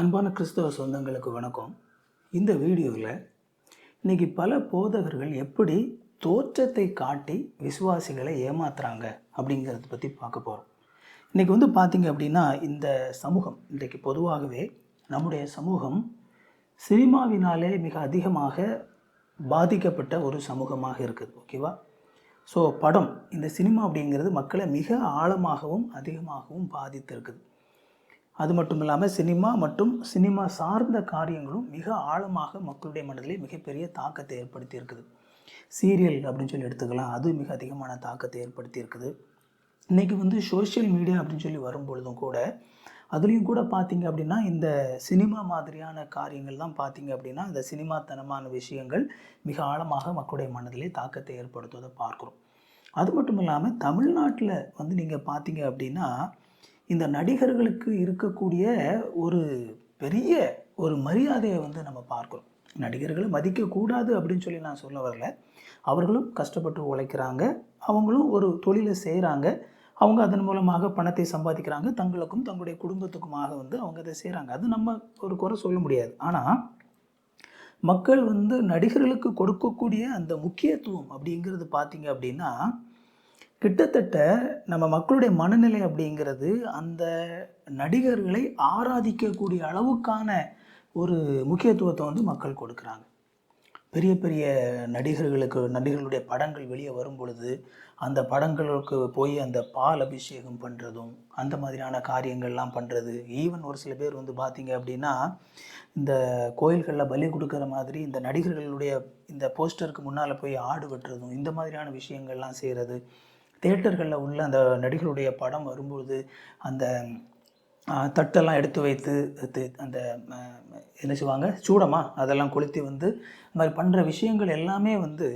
அன்பான கிறிஸ்தவ சொந்தங்களுக்கு வணக்கம். இந்த வீடியோவில் இன்னைக்கு பல போதகர்கள் எப்படி தோற்றத்தை காட்டி விசுவாசிகளை ஏமாத்துறாங்க அப்படிங்கிறத பற்றி பார்க்க போகிறோம் இன்றைக்கி வந்து பார்த்திங்க அப்படின்னா இந்த சமூகம் இன்றைக்கு பொதுவாகவே நம்முடைய சமூகம் சினிமாவினாலே மிக அதிகமாக பாதிக்கப்பட்ட ஒரு சமூகமாக இருக்குது ஓகேவா? ஸோ படம் இந்த சினிமா அப்படிங்கிறது மக்களை மிக ஆழமாகவும் அதிகமாகவும் பாதித்திருக்குது. அது மட்டும் இல்லாமல் சினிமா மற்றும் சினிமா சார்ந்த காரியங்களும் மிக ஆழமாக மக்களுடைய மனதிலே மிகப்பெரிய தாக்கத்தை ஏற்படுத்தி இருக்குது சீரியல் அப்படின்னு சொல்லி எடுத்துக்கலாம். அது மிக அதிகமான தாக்கத்தை ஏற்படுத்தி இருக்குது இன்றைக்கி வந்து சோஷியல் மீடியா அப்படின்னு சொல்லி வரும்பொழுதும் கூட அதுலேயும் கூட பார்த்தீங்க அப்படின்னா இந்த சினிமா மாதிரியான காரியங்கள் தான் பார்த்தீங்க அப்படின்னா இந்த சினிமாத்தனமான விஷயங்கள் மிக ஆழமாக மக்களுடைய மனதிலே தாக்கத்தை ஏற்படுத்துவதை பார்க்குறோம். அது மட்டும் இல்லாமல் தமிழ்நாட்டில் வந்து நீங்கள் பார்த்தீங்க அப்படின்னா இந்த நடிகர்களுக்கு இருக்கக்கூடிய ஒரு பெரிய ஒரு மரியாதையை வந்து நம்ம பார்க்குறோம் நடிகர்களை மதிக்கக்கூடாது அப்படின்னு சொல்லி நான் சொல்ல வரல. அவர்களும் கஷ்டப்பட்டு உழைக்கிறாங்க. அவங்களும் ஒரு தொழிலை செய்கிறாங்க அவங்க அதன் மூலமாக பணத்தை சம்பாதிக்கிறாங்க. தங்களுக்கும் தங்களுடைய குடும்பத்துக்குமாக வந்து அவங்க அதை செய்கிறாங்க அது நம்ம ஒரு குறை சொல்ல முடியாது. ஆனால் மக்கள் வந்து நடிகர்களுக்கு கொடுக்கக்கூடிய அந்த முக்கியத்துவம் அப்படிங்கிறது பார்த்திங்க அப்படின்னா கிட்டத்தட்ட நம்ம மக்களுடைய மனநிலை அப்படிங்கிறது அந்த நடிகர்களை ஆராதிக்கக்கூடிய அளவுக்கான ஒரு முக்கியத்துவத்தை வந்து மக்கள் கொடுக்குறாங்க. பெரிய பெரிய நடிகர்களுக்கு நடிகர்களுடைய படங்கள் வெளியே வரும் பொழுது அந்த படங்களுக்கு போய் அந்த பால் அபிஷேகம் பண்ணுறதும் அந்த மாதிரியான காரியங்கள்லாம் பண்ணுறது ஈவன் ஒரு சில பேர் வந்து பார்த்தீங்க அப்படின்னா இந்த கோயில்களில் பலி கொடுக்குற மாதிரி இந்த நடிகர்களுடைய இந்த போஸ்டருக்கு முன்னால் போய் ஆடு வெட்டுறதும் இந்த மாதிரியான விஷயங்கள்லாம் செய்கிறது தேட்டர்களில் உள்ள அந்த நடிகருடைய படம் வரும்பொழுது அந்த தட்டெல்லாம் எடுத்து வைத்து அந்த என்ன செய்வாங்க சூடமா அதெல்லாம் கொளுத்தி வந்து இந்த மாதிரி பண்ணுற விஷயங்கள் எல்லாமே வந்து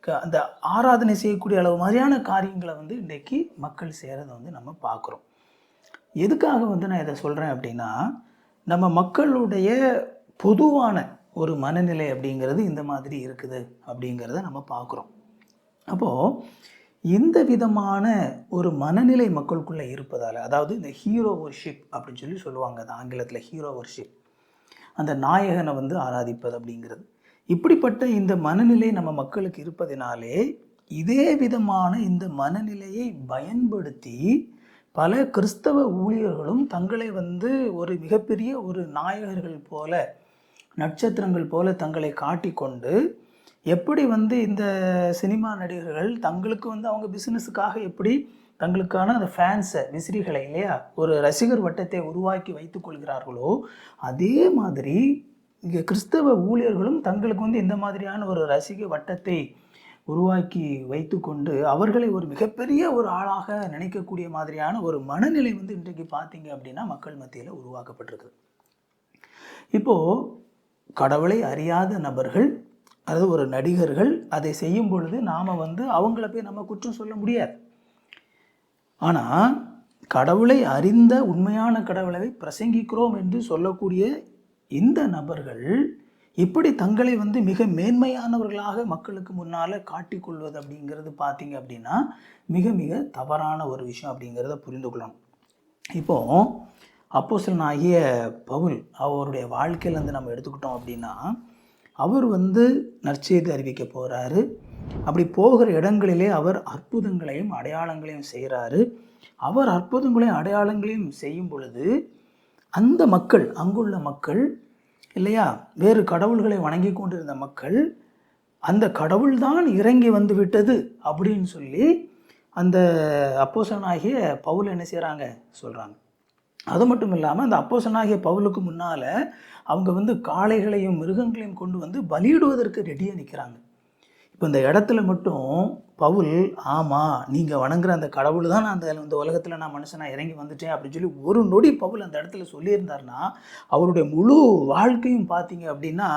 க- அந்த ஆராதனை செய்யக்கூடிய அளவு மாதிரியான காரியங்களை வந்து இன்றைக்கி மக்கள் செய்கிறத வந்து நம்ம பார்க்குறோம். எதுக்காக வந்து நான் இதை சொல்கிறேன் அப்படின்னா நம்ம மக்களுடைய பொதுவான ஒரு மனநிலை அப்படிங்கிறது இந்த மாதிரி இருக்குது அப்படிங்கிறத நம்ம பார்க்குறோம். அப்போது இந்த விதமான ஒரு மனநிலை மக்களுக்குள்ளே இருப்பதால் அதாவது இந்த ஹீரோ வர்ஷிப் அப்படின்னு சொல்லி சொல்லுவாங்க அது ஆங்கிலத்தில் ஹீரோ ஒர்ஷிப் அந்த நாயகனை வந்து ஆராதிப்பது அப்படிங்கிறது. இப்படிப்பட்ட இந்த மனநிலை நம்ம மக்களுக்கு இருப்பதினாலே இதே விதமான இந்த மனநிலையை பயன்படுத்தி பல கிறிஸ்தவ ஊழியர்களும் தங்களை வந்து ஒரு மிகப்பெரிய ஒரு நாயகர்கள் போல நட்சத்திரங்கள் போல தங்களை காட்டிக்கொண்டு எப்படி வந்து இந்த சினிமா நடிகர்கள் தங்களுக்கு வந்து அவங்க பிஸ்னஸுக்காக எப்படி தங்களுக்கான அந்த ஃபேன்ஸை விசிறிகளை இல்லையா ஒரு ரசிகர் வட்டத்தை உருவாக்கி வைத்துக் கொள்கிறார்களோ அதே மாதிரி இங்கே கிறிஸ்தவ ஊழியர்களும் தங்களுக்கு வந்து இந்த மாதிரியான ஒரு ரசிக வட்டத்தை உருவாக்கி வைத்துக்கொண்டு அவர்களை ஒரு மிகப்பெரிய ஒரு ஆளாக நினைக்கக்கூடிய மாதிரியான ஒரு மனநிலை வந்து இன்றைக்கு பார்த்தீங்க அப்படின்னா மக்கள் மத்தியில் உருவாக்கப்பட்டிருக்கு இப்போது கடவுளை அறியாத நபர்கள் அதாவது ஒரு நடிகர்கள் அதை செய்யும் பொழுது நாம் வந்து அவங்கள போய் நம்ம குற்றம் சொல்ல முடியாது. ஆனால் கடவுளை அறிந்த உண்மையான கடவுளை பிரசங்கிக்கிறோம் என்று சொல்லக்கூடிய இந்த நபர்கள் எப்படி தங்களை வந்து மிக மேன்மையானவர்களாக மக்களுக்கு முன்னால் காட்டிக்கொள்வது அப்படிங்கிறது பார்த்தீங்க அப்படின்னா மிக மிக தவறான ஒரு விஷயம் அப்படிங்கிறத புரிந்து கொள்ளணும். இப்போ அப்போஸ்தலன் ஆகிய பவுல் அவருடைய வாழ்க்கையிலேருந்து நம்ம எடுத்துக்கிட்டோம் அப்படின்னா அவர் வந்து நற்செய்தி அறிவிக்க போகிறாரு அப்படி போகிற இடங்களிலே அவர் அற்புதங்களையும் அடையாளங்களையும் செய்கிறாரு அவர் அற்புதங்களையும் அடையாளங்களையும் செய்யும் பொழுது அந்த மக்கள் அங்குள்ள மக்கள் இல்லையா வேறு கடவுள்களை வணங்கி கொண்டிருந்த மக்கள் அந்த கடவுள்தான் இறங்கி வந்து விட்டது அப்படின்னு சொல்லி அந்த அப்போசனாகிய பவுல் என்ன செய்கிறாங்க சொல்கிறாங்க அது மட்டும் இல்லாமல் அந்த அப்போசனாகிய பவுலுக்கு முன்னால் அவங்க வந்து காளைகளையும் மிருகங்களையும் கொண்டு வந்து பலியிடுவதற்கு ரெடியாக நிற்கிறாங்க இப்போ இந்த இடத்துல மட்டும் பவுல் ஆமாம் நீங்கள் வணங்குற அந்த கடவுள் தான் நான் அந்த இந்த உலகத்தில் நான் மனுஷனாக இறங்கி வந்துட்டேன் அப்படின்னு சொல்லி ஒரு நொடி பவுல் அந்த இடத்துல சொல்லியிருந்தாருன்னா அவருடைய முழு வாழ்க்கையும் பார்த்தீங்க அப்படின்னா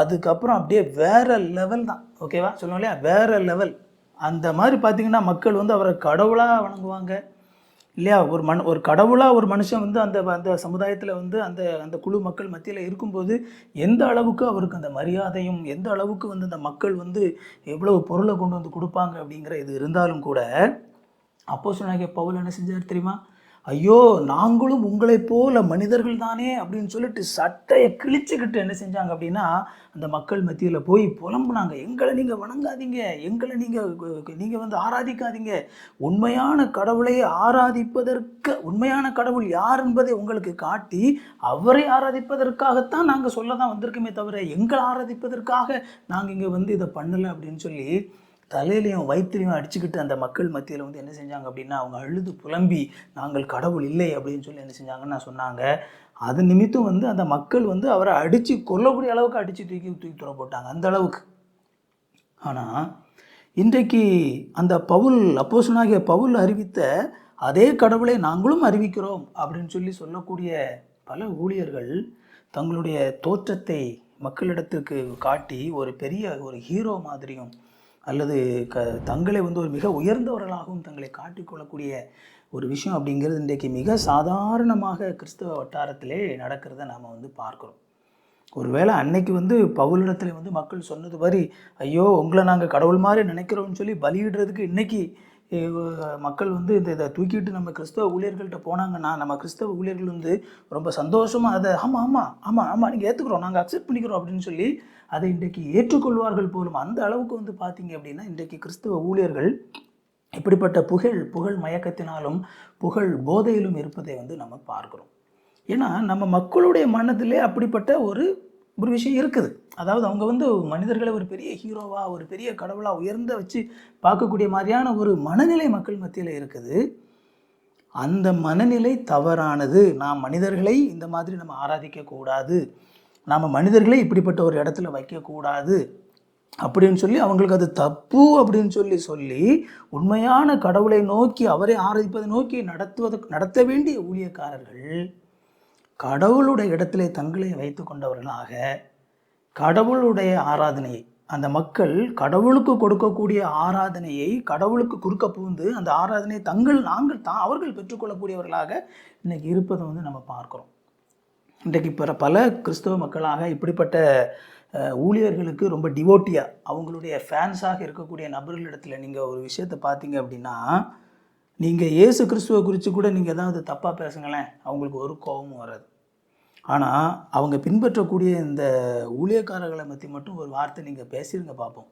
அதுக்கப்புறம் அப்படியே வேற லெவல் தான். ஓகேவா சொல்லுவோம் இல்லையா? வேற லெவல் அந்த மாதிரி பார்த்தீங்கன்னா மக்கள் வந்து அவரை கடவுளாக வணங்குவாங்க. இல்லையா? ஒரு மண் ஒரு கடவுளாக ஒரு மனுஷன் வந்து அந்த அந்த சமுதாயத்தில் வந்து அந்த அந்த குழு மக்கள் மத்தியில் இருக்கும்போது எந்த அளவுக்கு அவருக்கு அந்த மரியாதையும் எந்த அளவுக்கு வந்து அந்த மக்கள் வந்து எவ்வளவு பொருளை கொண்டு வந்து கொடுப்பாங்க அப்படிங்கிற இது இருந்தாலும் கூட அப்போ சொன்னாங்க பவுல் என்ன செஞ்சார் தெரியுமா? ஐயோ நாங்களும் உங்களைப் போல மனிதர்கள் தானே அப்படின்னு சொல்லிட்டு சட்டையை கிழிச்சுக்கிட்டு என்ன செஞ்சாங்க அப்படின்னா அந்த மக்கள் மத்தியில் போய் புலம்புனாங்க. எங்களை நீங்கள் வணங்காதீங்க எங்களை நீங்கள் நீங்கள் வந்து ஆராதிக்காதீங்க. உண்மையான கடவுளை ஆராதிப்பதற்கு உண்மையான கடவுள் யார் என்பதை உங்களுக்கு காட்டி அவரை ஆராதிப்பதற்காகத்தான் நாங்கள் சொல்ல தான் வந்திருக்கோமே தவிர எங்களை ஆராதிப்பதற்காக நாங்கள் இங்கே வந்து இதை பண்ணலை அப்படின்னு சொல்லி தலையிலையும் வயிற்றுலையும் அடிச்சுக்கிட்டு அந்த மக்கள் மத்தியில் வந்து என்ன செஞ்சாங்க அப்படின்னா அவங்க அழுது புலம்பி நாங்கள் கடவுள் இல்லை அப்படின்னு சொல்லி என்ன செஞ்சாங்கன்னா சொன்னாங்க. அது நிமித்தம் வந்து அந்த மக்கள் வந்து அவரை அடித்து கொல்லக்கூடிய அளவுக்கு அடித்து தூக்கி தூக்கி துற போட்டாங்க அந்த அளவுக்கு. ஆனால் இன்றைக்கு அந்த பவுல் அப்போசனாகிய பவுல் அறிவித்த அதே கடவுளை நாங்களும் அறிவிக்கிறோம் அப்படின்னு சொல்லி சொல்லக்கூடிய பல ஊழியர்கள் தங்களுடைய தோற்றத்தை மக்களிடத்திற்கு காட்டி ஒரு பெரிய ஒரு ஹீரோ மாதிரியும் அல்லது க தங்களை வந்து ஒரு மிக உயர்ந்தவர்களாகவும் தங்களை காட்டிக்கொள்ளக்கூடிய ஒரு விஷயம் அப்படிங்கிறது இன்றைக்கு மிக சாதாரணமாக கிறிஸ்தவ வட்டாரத்திலே நடக்கிறத நாம் வந்து பார்க்குறோம். ஒருவேளை அன்னைக்கு வந்து பவுலிடத்தில் வந்து மக்கள் சொன்னது மாதிரி ஐயோ உங்களை நாங்கள் கடவுள் மாதிரி நினைக்கிறோம்னு சொல்லி பலியிடுறதுக்கு இன்னைக்கு மக்கள் வந்து இந்த இதை தூக்கிட்டு நம்ம கிறிஸ்தவ ஊழியர்கள்ட்ட போனாங்கன்னா நம்ம கிறிஸ்தவ ஊழியர்கள் வந்து ரொம்ப சந்தோஷமாக அதை ஆமாம் ஆமாம் ஆமாம் ஆமாம் நீங்கள் ஏற்றுக்கிறோம் நாங்கள் அக்செப்ட் பண்ணிக்கிறோம் அப்படின்னு சொல்லி அதை இன்றைக்கு ஏற்றுக்கொள்வார்கள் போலும். அந்த அளவுக்கு வந்து பார்த்தீங்க அப்படின்னா இன்றைக்கு கிறிஸ்தவ ஊழியர்கள் இப்படிப்பட்ட புகழ் புகழ் மயக்கத்தினாலும் புகழ் போதையிலும் இருப்பதை வந்து நம்ம பார்க்குறோம். ஏன்னா நம்ம மக்களுடைய மனதிலே அப்படிப்பட்ட ஒரு ஒரு விஷயம் இருக்குது. அதாவது அவங்க வந்து மனிதர்களை ஒரு பெரிய ஹீரோவா ஒரு பெரிய கடவுளாக உயர்ந்த வச்சு பார்க்கக்கூடிய மாதிரியான ஒரு மனநிலை மக்கள் மத்தியில் இருக்குது. அந்த மனநிலை தவறானது. நாம் மனிதர்களை இந்த மாதிரி நம்ம ஆராதிக்கக்கூடாது நாம் மனிதர்களை இப்படிப்பட்ட ஒரு இடத்துல வைக்கக்கூடாது அப்படின்னு சொல்லி அவங்களுக்கு அது தப்பு அப்படின்னு சொல்லி சொல்லி உண்மையான கடவுளை நோக்கி அவரை ஆராதிப்பதை நோக்கி நடத்துவதற்கு நடத்த வேண்டிய ஊழியக்காரர்கள் கடவுளுடைய இடத்திலே தங்களை வைத்து கொண்டவர்களாக கடவுளுடைய ஆராதனையை அந்த மக்கள் கடவுளுக்கு கொடுக்கக்கூடிய ஆராதனையை கடவுளுக்கு குறுக்க புகுந்து அந்த ஆராதனையை தங்கள் நாங்கள் தான் அவர்கள் பெற்றுக்கொள்ளக்கூடியவர்களாக இன்றைக்கி இருப்பதை வந்து நம்ம பார்க்குறோம். இன்றைக்கு பிற பல கிறிஸ்தவ மக்களாக இப்படிப்பட்ட ஊழியர்களுக்கு ரொம்ப டிவோட்டியாக அவங்களுடைய ஃபேன்ஸாக இருக்கக்கூடிய நபர்களிடத்தில் நீங்கள் ஒரு விஷயத்தை பார்த்தீங்க அப்படின்னா நீங்கள் இயேசு கிறிஸ்துவை குறித்து கூட நீங்கள் ஏதாவது தப்பாக பேசுங்களேன் அவங்களுக்கு ஒரு கோபமும் வராது. ஆனால் அவங்க பின்பற்றக்கூடிய இந்த ஊழியக்காரர்களை பற்றி மட்டும் ஒரு வார்த்தை நீங்கள் பேசிடுங்க பார்ப்போம்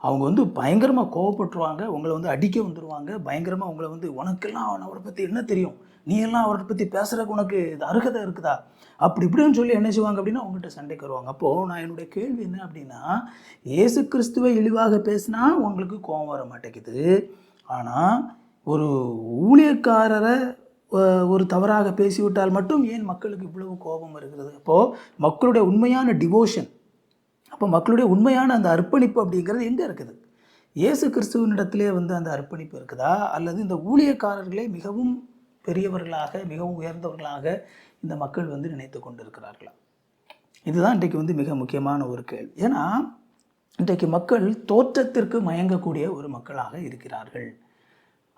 அவங்க வந்து பயங்கரமாக கோவப்பட்டுருவாங்க உங்களை வந்து அடிக்க வந்துடுவாங்க பயங்கரமாக உங்களை வந்து உனக்கெல்லாம் அவன் அவரை பற்றி என்ன தெரியும்? நீ எல்லாம் அவரை பற்றி பேசுகிறக்கு உனக்கு இது அருகதை இருக்குதா? அப்படி இப்படின்னு சொல்லி என்ன செய்வாங்க அப்படின்னா அவங்ககிட்ட சண்டைக்கு வருவாங்க அப்போது நான் என்னுடைய கேள்வி என்ன அப்படின்னா இயேசு கிறிஸ்துவை இழிவாக பேசினா உங்களுக்கு கோபம் வர மாட்டேங்குது. ஆனால் ஒரு ஊழியக்காரரை ஒரு தவறாக பேசிவிட்டால் மட்டும் ஏன் மக்களுக்கு இவ்வளவு கோபம் வருகிறது? அப்போது மக்களுடைய உண்மையான டிவோஷன் அப்போ மக்களுடைய உண்மையான அந்த அர்ப்பணிப்பு அப்படிங்கிறது எங்கே இருக்குது? இயேசு கிறிஸ்துவனிடத்திலே வந்து அந்த அர்ப்பணிப்பு இருக்குதா? அல்லது இந்த ஊழியக்காரர்களே மிகவும் பெரியவர்களாக மிகவும் உயர்ந்தவர்களாக இந்த மக்கள் வந்து நினைத்து கொண்டிருக்கிறார்களா? இதுதான் இன்றைக்கு வந்து மிக முக்கியமான ஒரு கேள்வி. ஏன்னா இன்றைக்கு மக்கள் தோற்றத்திற்கு மயங்கக்கூடிய ஒரு மக்களாக இருக்கிறார்கள்.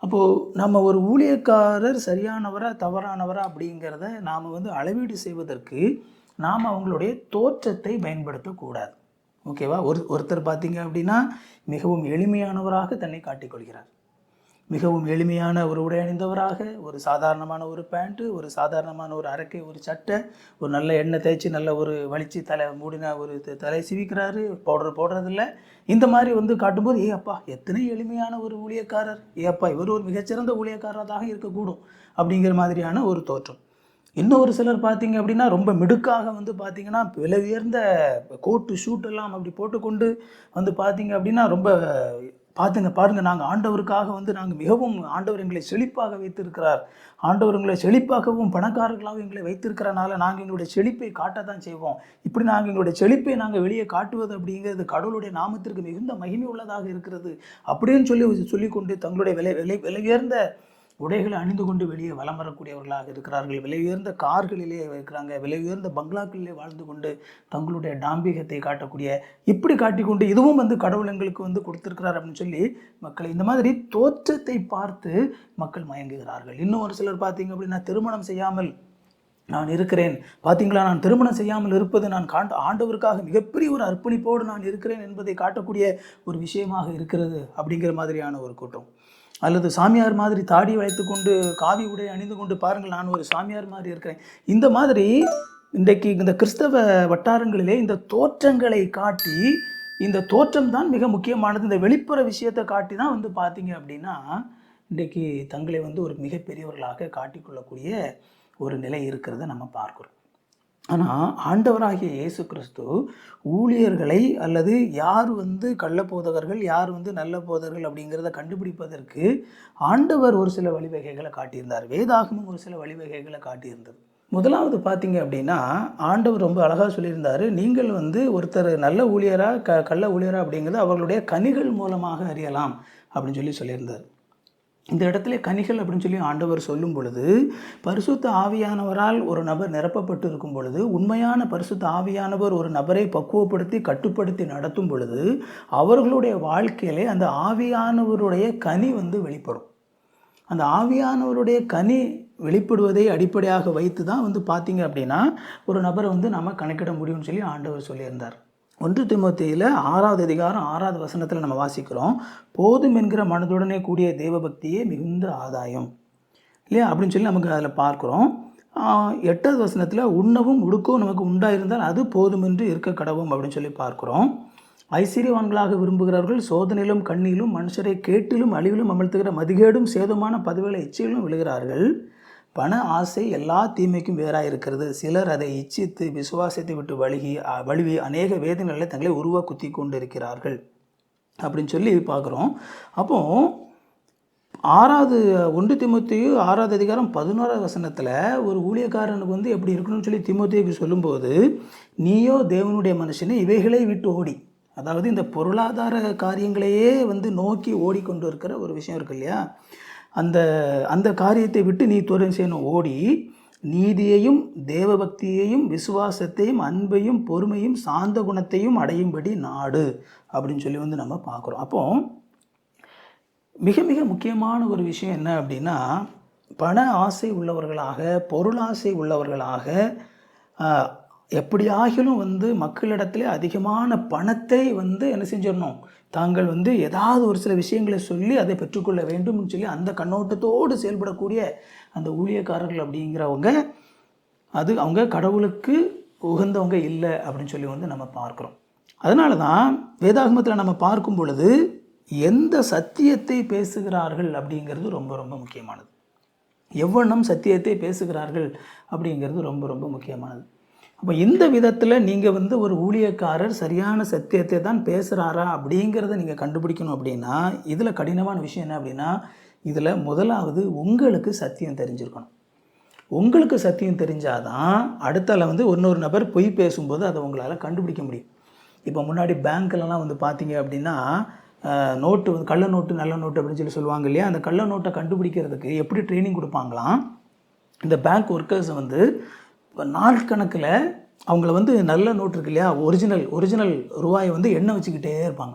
அப்போது நம்ம ஒரு ஊழியக்காரர் சரியானவரா தவறானவரா அப்படிங்கிறத நாம் வந்து அளவீடு செய்வதற்கு நாம் அவங்களுடைய தோற்றத்தை பயன்படுத்தக்கூடாது ஓகேவா? ஒரு ஒருத்தர் பார்த்தீங்க அப்படின்னா மிகவும் எளிமையானவராக தன்னை காட்டிக்கொள்கிறார் மிகவும் எளிமையான ஒரு உடை அணிந்தவராக ஒரு சாதாரணமான ஒரு பேண்ட்டு ஒரு சாதாரணமான ஒரு அரக்கை ஒரு சட்டை ஒரு நல்ல எண்ணெய் தேய்ச்சி நல்ல ஒரு வலிச்சு தலை மூடின ஒரு தலை சிவிக்கிறாரு பவுடர் போடுறதில்ல. இந்த மாதிரி வந்து காட்டும்போது ஏ அப்பா எத்தனை எளிமையான ஒரு ஊழியக்காரர். ஏ அப்பா இவர் ஒரு மிகச்சிறந்த ஊழியக்காரராக இருக்கக்கூடும். அப்படிங்கிற மாதிரியான ஒரு தோற்றம். இன்னும் ஒரு சிலர் பார்த்தீங்க அப்படின்னா ரொம்ப மிடுக்காக வந்து பார்த்தீங்கன்னா விலை உயர்ந்த கோட்டு ஷூட் எல்லாம் அப்படி போட்டுக்கொண்டு வந்து பார்த்தீங்க அப்படின்னா ரொம்ப பார்த்துங்க பாருங்க நாங்கள் ஆண்டவருக்காக வந்து நாங்கள் மிகவும் ஆண்டவர் எங்களை செழிப்பாக வைத்திருக்கிறார். ஆண்டவர் எங்களை செழிப்பாகவும் பணக்காரர்களாகவும் எங்களை வைத்திருக்கிறனால நாங்கள் எங்களுடைய செழிப்பை காட்டத்தான் செய்வோம். இப்படி நாங்கள் எங்களுடைய செழிப்பை நாங்கள் வெளியே காட்டுவது அப்படிங்கிறது கடவுளுடைய நாமத்திற்கு மிகுந்த மகிமை உள்ளதாக இருக்கிறது. அப்படின்னு சொல்லி சொல்லிக்கொண்டு தங்களுடைய விலை விலை விலை உயர்ந்த உடைகளை அணிந்து கொண்டு வெளியே வலம் வரக்கூடியவர்களாக இருக்கிறார்கள். விலை உயர்ந்த கார்களிலே இருக்கிறாங்க. விலை உயர்ந்த பங்களாக்களிலே வாழ்ந்து கொண்டு தங்களுடைய டாம்பிகத்தை காட்டக்கூடிய இப்படி காட்டிக்கொண்டு இதுவும் வந்து கடவுள் எங்களுக்கு வந்து கொடுத்துருக்கிறார் அப்படின்னு சொல்லி மக்கள் இந்த மாதிரி தோற்றத்தை பார்த்து மக்கள் மயங்குகிறார்கள். இன்னும் ஒரு சிலர் பார்த்தீங்க அப்படின்னா திருமணம் செய்யாமல் நான் இருக்கிறேன். பார்த்தீங்களா? நான் திருமணம் செய்யாமல் இருப்பது நான் காண்ட ஆண்டவருக்காக மிகப்பெரிய ஒரு அர்ப்பணிப்போடு நான் இருக்கிறேன் என்பதை காட்டக்கூடிய ஒரு விஷயமாக இருக்கிறது அப்படிங்கிற மாதிரியான ஒரு கூட்டம். அல்லது சாமியார் மாதிரி தாடி வைத்து கொண்டு காவி உடை அணிந்து கொண்டு பாருங்கள் நான் ஒரு சாமியார் மாதிரி இருக்கிறேன். இந்த மாதிரி இன்றைக்கு இந்த கிறிஸ்தவ வட்டாரங்களிலே இந்த தோற்றங்களை காட்டி இந்த தோற்றம் தான் மிக முக்கியமானது. இந்த வெளிப்புற விஷயத்தை காட்டி தான் வந்து பார்த்தீங்க அப்படின்னா இன்றைக்கு தங்களை வந்து ஒரு மிகப்பெரியவர்களாக காட்டிக்கொள்ளக்கூடிய ஒரு நிலை இருக்கிறத நம்ம பார்க்குறோம். ஆனால் ஆண்டவராகிய இயேசு கிறிஸ்து ஊழியர்களை அல்லது யார் வந்து கள்ள போதகர்கள் யார் வந்து நல்ல போதகர்கள் அப்படிங்கிறத கண்டுபிடிப்பதற்கு ஆண்டவர் ஒரு சில வழிவகைகளை காட்டியிருந்தார். வேதாகமும் ஒரு சில வழிவகைகளை காட்டியிருந்தது. முதலாவது பார்த்தீங்க அப்படின்னா ஆண்டவர் ரொம்ப அழகாக சொல்லியிருந்தார் நீங்கள் வந்து ஒருத்தர் நல்ல ஊழியராக க கள்ள ஊழியரா அப்படிங்கிறது அவர்களுடைய கனிகள் மூலமாக அறியலாம் அப்படின்னு சொல்லி சொல்லியிருந்தார். இந்த இடத்துல கனிகள் அப்படின்னு சொல்லி ஆண்டவர் சொல்லும் பொழுது பரிசுத்த ஆவியானவரால் ஒரு நபர் நிரப்பப்பட்டு இருக்கும் பொழுது உண்மையான பரிசுத்த ஆவியானவர் ஒரு நபரை பக்குவப்படுத்தி கட்டுப்படுத்தி நடத்தும் பொழுது அவர்களுடைய வாழ்க்கையிலே அந்த ஆவியானவருடைய கனி வந்து வெளிப்படும். அந்த ஆவியானவருடைய கனி வெளிப்படுவதை அடிப்படையாக வைத்து தான் வந்து பார்த்தீங்க அப்படின்னா ஒரு நபரை வந்து நம்ம கணக்கிட முடியும்னு சொல்லி ஆண்டவர் சொல்லியிருந்தார். ஒன்று திமுத்தியில் ஆறாவது அதிகாரம் ஆறாவது வசனத்தில் நம்ம வாசிக்கிறோம். போதும் என்கிற மனதுடனே கூடிய தேவபக்தியே மிகுந்த ஆதாயம். இல்லையா? அப்படின்னு சொல்லி நமக்கு அதில் பார்க்குறோம். எட்டாவது வசனத்தில் உண்ணவும் உடுக்கவும் நமக்கு உண்டாயிருந்தால் அது போதுமென்று இருக்க கடவும் அப்படின்னு சொல்லி பார்க்குறோம். ஐஸ்வர்யவான்களாக விரும்புகிறவர்கள் சோதனையிலும் கண்ணிலும் மனுஷரை கேட்டிலும் அழிவிலும் அமழ்த்துகிற மதிகேடும் சேதமான பதவிகளை இச்சையிலும் விழுகிறார்கள். பண ஆசை எல்லா தீமைக்கும் வேறாக இருக்கிறது சிலர் அதை இச்சித்து விசுவாசத்தை விட்டு வழுகி வழுவி அநேக வேதனைகளை தங்களை உருவாக்குத்தி குத்தி கொண்டிருக்கிறார்கள். அப்படின்னு சொல்லி பார்க்குறோம். அப்போ ஆறாவது ஒன்று திமுத்தையு ஆறாவது அதிகாரம் பதினோராவது வசனத்தில் ஒரு ஊழியக்காரனுக்கு வந்து எப்படி இருக்கணும்னு சொல்லி திமுத்தையுக்கு சொல்லும்போது நீயோ தேவனுடைய மனுஷனை இவைகளை விட்டு ஓடி. அதாவது இந்த பொருளாதார காரியங்களையே வந்து நோக்கி ஓடிக்கொண்டு இருக்கிற ஒரு விஷயம் இருக்கு இல்லையா? அந்த அந்த காரியத்தை விட்டு நீ துறை செய்யணும் ஓடி நீதியையும் தேவபக்தியையும் விசுவாசத்தையும் அன்பையும் பொறுமையும் சாந்த குணத்தையும் அடையும்படி நாடு அப்படின்னு சொல்லி வந்து நம்ம பார்க்குறோம். அப்போ மிக மிக முக்கியமான ஒரு விஷயம் என்ன அப்படின்னா பண ஆசை உள்ளவர்களாக பொருளாசை உள்ளவர்களாக எப்படியாகிலும் வந்து மக்களிடத்துல அதிகமான பணத்தை வந்து என்ன செஞ்சிடணும்? தாங்கள் வந்து ஏதாவது ஒரு சில விஷயங்களை சொல்லி அதை பெற்றுக்கொள்ள வேண்டும்னு சொல்லி அந்த கண்ணோட்டத்தோடு செயல்படக்கூடிய அந்த ஊழியக்காரர்கள் அப்படிங்கிறவங்க அது அவங்க கடவுளுக்கு உகந்தவங்க இல்லை அப்படின்னு சொல்லி வந்து நம்ம பார்க்குறோம். அதனால தான் வேதாகமத்தில் நம்ம பார்க்கும் பொழுது எந்த சத்தியத்தை பேசுகிறார்கள் அப்படிங்கிறது ரொம்ப ரொம்ப முக்கியமானது. எவ்வளம் சத்தியத்தை பேசுகிறார்கள் அப்படிங்கிறது ரொம்ப ரொம்ப முக்கியமானது. அப்போ இந்த விதத்தில் நீங்கள் வந்து ஒரு ஊழியக்காரர் சரியான சத்தியத்தை தான் பேசுகிறாரா அப்படிங்கிறத நீங்கள் கண்டுபிடிக்கணும் அப்படின்னா இதில் கடினமான விஷயம் என்ன அப்படின்னா இதில் முதலாவது உங்களுக்கு சத்தியம் தெரிஞ்சிருக்கணும். உங்களுக்கு சத்தியம் தெரிஞ்சாதான் அடுத்தால வந்து இன்னொரு நபர் பொய் பேசும்போது அதை உங்களால் கண்டுபிடிக்க முடியும். இப்போ முன்னாடி பேங்க்லலாம் வந்து பார்த்தீங்க அப்படின்னா நோட்டு வந்து கள்ள நோட்டு நல்ல நோட்டு அப்படின்னு சொல்லி சொல்லுவாங்க இல்லையா? அந்த கள்ள நோட்டை கண்டுபிடிக்கிறதுக்கு எப்படி ட்ரைனிங் கொடுப்பாங்களாம்? இந்த பேங்க் ஒர்க்கர்ஸை வந்து இப்போ நாள் கணக்கில் அவங்கள வந்து நல்ல நோட்டு இருக்கு இல்லையா? ஒரிஜினல் ஒரிஜினல் ரூபாயை வந்து எண்ணெய் வச்சுக்கிட்டே இருப்பாங்க.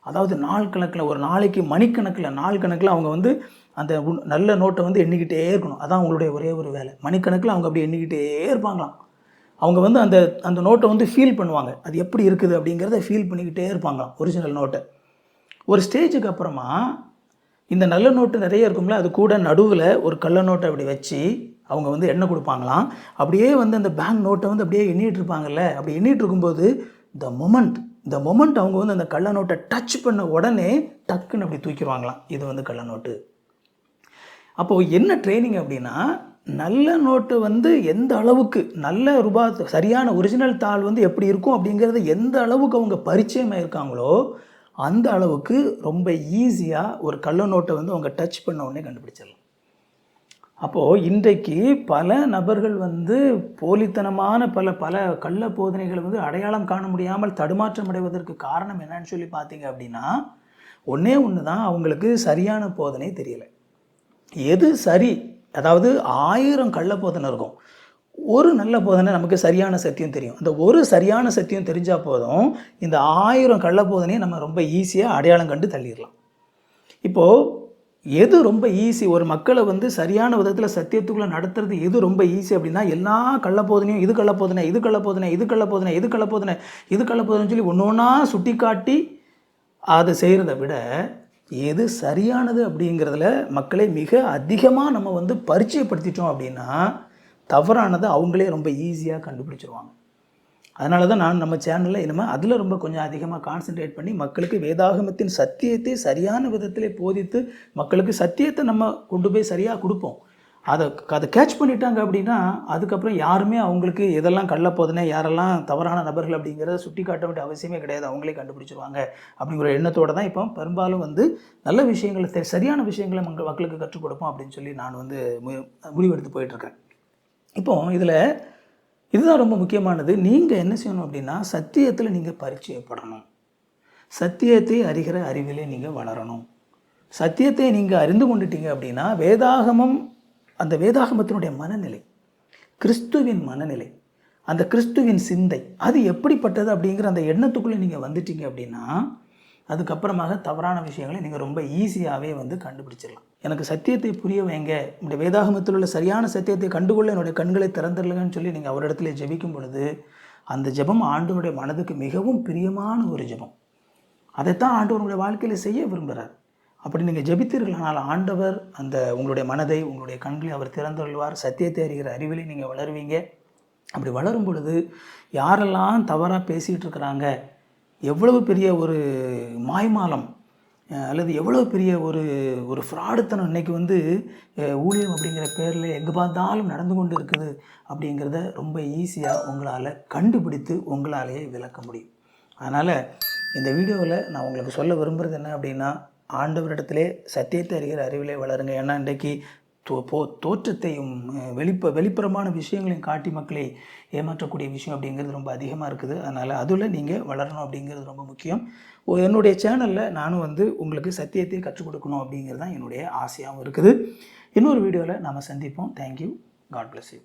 அதாவது நாள் கணக்கில் ஒரு நாளைக்கு மணிக்கணக்கில் நாள் கணக்கில் அவங்க வந்து அந்த உண்- நல்ல நோட்டை வந்து எண்ணிக்கிட்டே இருக்கணும். அதான் அவங்களுடைய ஒரே ஒரு வேலை. மணிக்கணக்கில் அவங்க அப்படி எண்ணிக்கிட்டே இருப்பாங்களாம். அவங்க வந்து அந்த அந்த நோட்டை வந்து ஃபீல் பண்ணுவாங்க. அது எப்படி இருக்குது அப்படிங்கிறத ஃபீல் பண்ணிக்கிட்டே இருப்பாங்களாம் ஒரிஜினல் நோட்டை. ஒரு ஸ்டேஜுக்கு அப்புறமா இந்த நல்ல நோட்டு நிறைய இருக்கும்ல அது கூட நடுவில் ஒரு கள்ள நோட்டை அப்படி வச்சு அவங்க வந்து எண்ணெய் கொடுப்பாங்களாம். அப்படியே வந்து அந்த பேங்க் நோட்டை வந்து அப்படியே எண்ணிட்டு இருப்பாங்கல்ல. அப்படி எண்ணிட்டு இருக்கும்போது த மொமெண்ட் இந்த மொமெண்ட் அவங்க வந்து அந்த கள்ள நோட்டை டச் பண்ண உடனே டக்குன்னு அப்படி தூக்கிடுவாங்களாம். இது வந்து கள்ள நோட்டு அப்போது என்ன ட்ரைனிங் அப்படின்னா நல்ல நோட்டு வந்து எந்த அளவுக்கு நல்ல ரூபா சரியான ஒரிஜினல் தாள் வந்து எப்படி இருக்கும் அப்படிங்கிறது எந்த அளவுக்கு அவங்க பரிச்சயமாக இருக்காங்களோ அந்த அளவுக்கு ரொம்ப ஈஸியாக ஒரு கள்ள நோட்டை வந்து அவங்க டச் பண்ண உடனே கண்டுபிடிச்சிடலாம். அப்போது இன்றைக்கு பல நபர்கள் வந்து போலித்தனமான பல பல கள்ள போதனைகளை வந்து அடையாளம் காண முடியாமல் தடுமாற்றம் அடைவதற்கு காரணம் என்னன்னு சொல்லி பார்த்தீங்க அப்படின்னா ஒன்றே ஒன்று தான் அவங்களுக்கு சரியான போதனை தெரியலை. எது சரி? அதாவது ஆயிரம் கள்ள போதனை இருக்கும். ஒரு நல்ல போதனை நமக்கு சரியான சத்தியம் தெரியும். அந்த ஒரு சரியான சத்தியம் தெரிஞ்சால் போதும் இந்த ஆயிரம் கள்ள போதனையை நம்ம ரொம்ப ஈஸியாக அடையாளம் கண்டு தள்ளிடலாம். இப்போது எது ரொம்ப ஈஸி ஒரு மக்களை வந்து சரியான விதத்தில் சத்தியத்துக்குள்ளே நடத்துறது எது ரொம்ப ஈஸி அப்படின்னா எல்லா கள்ளப்போதனையும் இது கள்ளப்போதனை இது கள்ளப்போதனை இது கள்ளப்போதனை இது கள்ளப்போதனை இது கள்ளப்போதனைன்னு சொல்லி ஒன்று ஒன்றா சுட்டி காட்டி அதை செய்கிறத விட எது சரியானது அப்படிங்கிறதுல மக்களை மிக அதிகமாக நம்ம வந்து பரிச்சயப்படுத்திட்டோம் அப்படின்னா தவறானதை அவங்களே ரொம்ப ஈஸியாக கண்டுபிடிச்சிருவாங்க. அதனால தான் நான் நம்ம சேனலில் இனிமேல் அதில் ரொம்ப கொஞ்சம் அதிகமாக கான்சென்ட்ரேட் பண்ணி மக்களுக்கு வேதாகமத்தின் சத்தியத்தை சரியான விதத்திலே போதித்து மக்களுக்கு சத்தியத்தை நம்ம கொண்டு போய் சரியாக கொடுப்போம். அதை அதை கேட்ச் பண்ணிட்டாங்க அப்படின்னா அதுக்கப்புறம் யாருமே அவங்களுக்கு எதெல்லாம் கள்ளப்போதுனே யாரெல்லாம் தவறான நபர்கள் அப்படிங்கிறத சுட்டி காட்ட வேண்டிய அவசியமே கிடையாது. அவங்களே கண்டுபிடிச்சிருவாங்க அப்படிங்கிற எண்ணத்தோடு தான் இப்போ பெரும்பாலும் வந்து நல்ல விஷயங்களை சரியான விஷயங்களை மக்கள் மக்களுக்கு கற்றுக் கொடுப்போம் அப்படின்னு சொல்லி நான் வந்து மு- முடிவெடுத்து போயிட்டுருக்கேன் இப்போ இதில் இதுதான் ரொம்ப முக்கியமானது. நீங்கள் என்ன செய்யணும் அப்படின்னா சத்தியத்தில் நீங்கள் பரிச்சயப்படணும். சத்தியத்தை அறிகிற அறிவிலே நீங்கள் வளரணும். சத்தியத்தை நீங்கள் அறிந்து கொண்டுட்டீங்க அப்படின்னா வேதாகமம் அந்த வேதாகமத்தினுடைய மனநிலை கிறிஸ்துவின் மனநிலை அந்த கிறிஸ்துவின் சிந்தை அது எப்படிப்பட்டது அப்படிங்கிற அந்த எண்ணத்துக்குள்ளே நீங்கள் வந்துட்டீங்க அப்படின்னா அதுக்கப்புறமாக தவறான விஷயங்களை நீங்கள் ரொம்ப ஈஸியாகவே வந்து கண்டுபிடிச்சிடலாம். எனக்கு சத்தியத்தை புரிய வைங்க. இந்த வேதாகமத்தில் உள்ள சரியான சத்தியத்தை கண்டுகொள்ள என்னுடைய கண்களை திறந்துடலுங்கன்னு சொல்லி நீங்கள் அவரிடத்துல ஜெபிக்கும் பொழுது அந்த ஜெபம் ஆண்டவருடைய மனதுக்கு மிகவும் பிரியமான ஒரு ஜெபம். அதைத்தான் ஆண்டவருடைய வாழ்க்கையில் செய்ய விரும்புகிறார் அப்படி நீங்கள் ஜெபித்தீர்களானால் ஆண்டவர் அந்த உங்களுடைய மனதை உங்களுடைய கண்களை அவர் திறந்துள்ளார் சத்தியத்தை அறிகிற அறிவிலை நீங்கள் வளருவீங்க. அப்படி வளரும் பொழுது யாரெல்லாம் தவறாக பேசிகிட்டு இருக்கிறாங்க எவ்வளவு பெரிய ஒரு மாய்மாலம் அல்லது எவ்வளோ பெரிய ஒரு ஒரு ஃப்ராடுத்தனம் இன்னைக்கு வந்து ஊழியம் அப்படிங்கிற பேரில் எங்கே பார்த்தாலும் நடந்து கொண்டு இருக்குது அப்படிங்கிறத ரொம்ப ஈஸியாக உங்களால் கண்டுபிடித்து உங்களாலேயே விளக்க முடியும். அதனால் இந்த வீடியோவில் நான் உங்களுக்கு சொல்ல விரும்புகிறது என்ன அப்படின்னா ஆண்டவரிடத்திலே சத்தியத்தை அறிகிற அறிவிலே வளருங்க. ஏன்னா இன்றைக்கி தோ போ தோற்றத்தையும் வெளிப்ப வெளிப்புறமான விஷயங்களையும் காட்டி மக்களை ஏமாற்றக்கூடிய விஷயம் அப்படிங்கிறது ரொம்ப அதிகமாக இருக்குது. அதனால் அதில் நீங்கள் வளரணும் அப்படிங்கிறது ரொம்ப முக்கியம். ஓ, என்னுடைய சேனலில் நானும் வந்து உங்களுக்கு சத்தியத்தை கற்றுக் கொடுக்கணும் அப்படிங்கிறது தான் என்னுடைய ஆசையாகவும் இருக்குது. இன்னொரு வீடியோவில் நாம் சந்திப்போம். Thank you God bless you